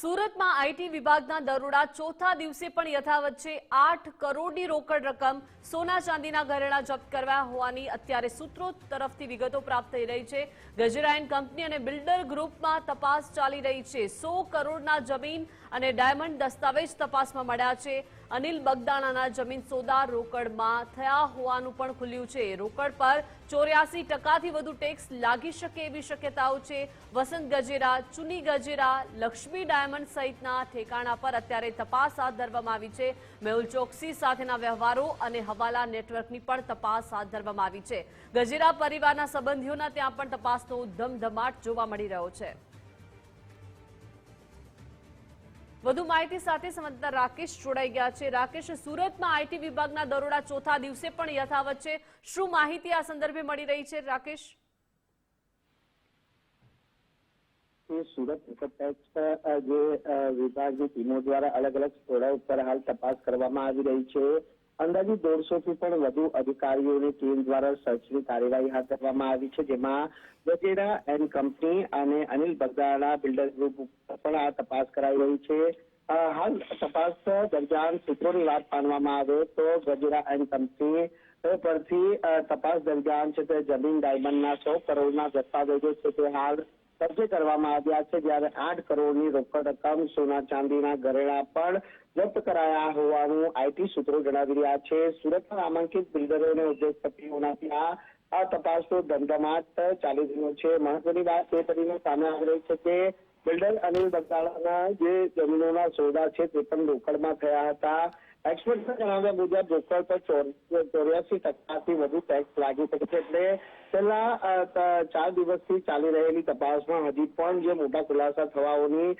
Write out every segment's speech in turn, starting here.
સુરતમાં આઈટી વિભાગના દરોડા ચોથા દિવસે પણ યથાવત છે. આઠ કરોડની રોકડ રકમ સોના ચાંદીના ઘરેણા જપ્ત કરવા હોવાની અત્યારે સૂત્રો તરફથી વિગતો પ્રાપ્ત થઈ રહી છે. ગજરાયન કંપની અને બિલ્ડર ગ્રુપમાં તપાસ ચાલી રહી છે. સો કરોડના જમીન અને ડાયમંડ દસ્તાવેજ તપાસમાં મળ્યા છે. અનિલ બગદાણાના જમીન સોદા રોકડમાં થયા હોવાનું પણ ખુલ્યું છે. રોકડ પર ચોર્યાસી ટકાથી વધુ ટેક્સ લાગી શકે એવી શક્યતાઓ છે. વસંત ગજેરા, ચુની ગજેરા, લક્ષ્મી ડાયમંડ સહિતના ઠેકાણા પર અત્યારે તપાસ હાથ ધરવામાં આવી છે. મેહુલ ચોકસી સાથેના વ્યવહારો અને હવાલા નેટવર્કની પણ તપાસ હાથ ધરવામાં આવી છે. ગજેરા પરિવારના સંબંધીઓના ત્યાં પણ તપાસનો ધમધમાટ જોવા મળી રહ્યો છે. વધુ માહિતી સાથે સંબંધતા રાકેશ જોડાઈ ગયા છે. રાકેશ, સુરતમાં આઈટી વિભાગના દરોડા ચોથા દિવસે પણ યથાવત છે. શું માહિતી આ સંદર્ભે મળી રહી છે, રાકેશ? કે સુરત ટેક્સ જે વિભાગની ટીમો દ્વારા અલગ અલગ સ્થળો ઉપર હાલ તપાસ કરવામાં આવી રહી છે. અંદાજે દોઢસો થી પણ વધુ અધિકારીઓની ટીમ દ્વારા સર્ચની કાર્યવાહી હાથ ધરવામાં આવી છે. જેમાં ગજેરા એન્ડ કંપની અને અનિલ બગદાણા બિલ્ડર ગ્રુપ પણ આ તપાસ કરાઈ રહી છે. હાલ તપાસ દરમિયાન સૂત્રોની વાત માનવામાં આવે તો ગજેરા એન્ડ કંપની પરથી તપાસ દરમિયાન છે તે જમીન ડાયમંડના સો કરોડના દસ્તાવેજો છે તે હાલ કબજે કરવામાં આવ્યા છે, જ્યારે આઠ કરોડની રોકડ રકમ સોના ચાંદીના ઘરેણા પણ જપ્ત કરાયા હોવાનું આઈટી સૂત્રો જણાવી રહ્યા છે. સુરતના નામાંકિત બિલ્ડરો અને ઉદ્યોગપતિઓના ત્યાં આ તપાસનો ધમધમાટ ચાલી રહ્યો છે. મહત્વની વાત એ કરીને સામે આવી રહી છે કે બિલ્ડર અનિલ બગદાણાના જે જમીનોના સોદા છે, તે પણ રોકડમાં થયા હતા. એક્સપર્ટના જણાવ્યા મુજબ રોકડ પર ચોર્યાસી ટકાથી વધુ ટેક્સ લાગી શકે છે. એટલે છેલ્લા ચાર દિવસથી ચાલી રહેલી તપાસમાં હજી પણ જે મોટા ખુલાસા થવાની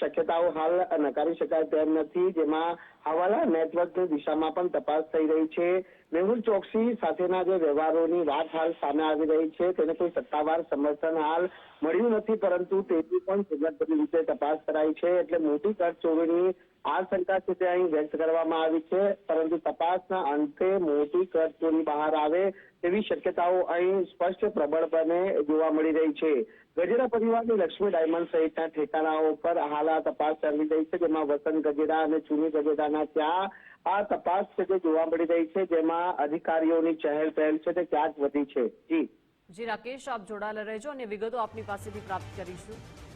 શક્યતાઓ હાલ નકારી શકાય તેમ નથી. જેમાં હવાલા નેટવર્કની દિશામાં પણ તપાસ થઈ રહી છે. મેહુલ ચોકસી સાથેના જે વ્યવહારોની વાત હાલ સામે આવી રહી છે. તેને કોઈ સત્તાવાર સમર્થન હાલ મળ્યું નથી, પરંતુ તેની પણ જગતભરી રીતે તપાસ કરાઈ છે. એટલે મોટી કર ચોરીની આ શંકા છે અહીં વ્યક્ત કરવામાં આવી છે, પરંતુ તપાસના અંતે મોટી કર ચોરી બહાર આવે તેવી શક્યતાઓ અહીં સ્પષ્ટ પ્રબળપણે જોવા મળી રહી છે. ગજેરા પરિવારની લક્ષ્મી ડાયમંડ સહિતના ઠેકાણાઓ પર હાલ આ તપાસ ચાલી રહી છે, જેમાં વસંત ગજેરા અને ચુની ગજેરાના ત્યાં આ તપાસ છે તે જોવા મળી રહી છે, જેમાં અધિકારીઓની ચહેલ પહેલ છે તે ક્યાંક વધી છે. જી. જી, રાકેશ, આપ જોડાયેલા રહેજો અને વિગતો આપની પાસેથી પ્રાપ્ત કરીશું.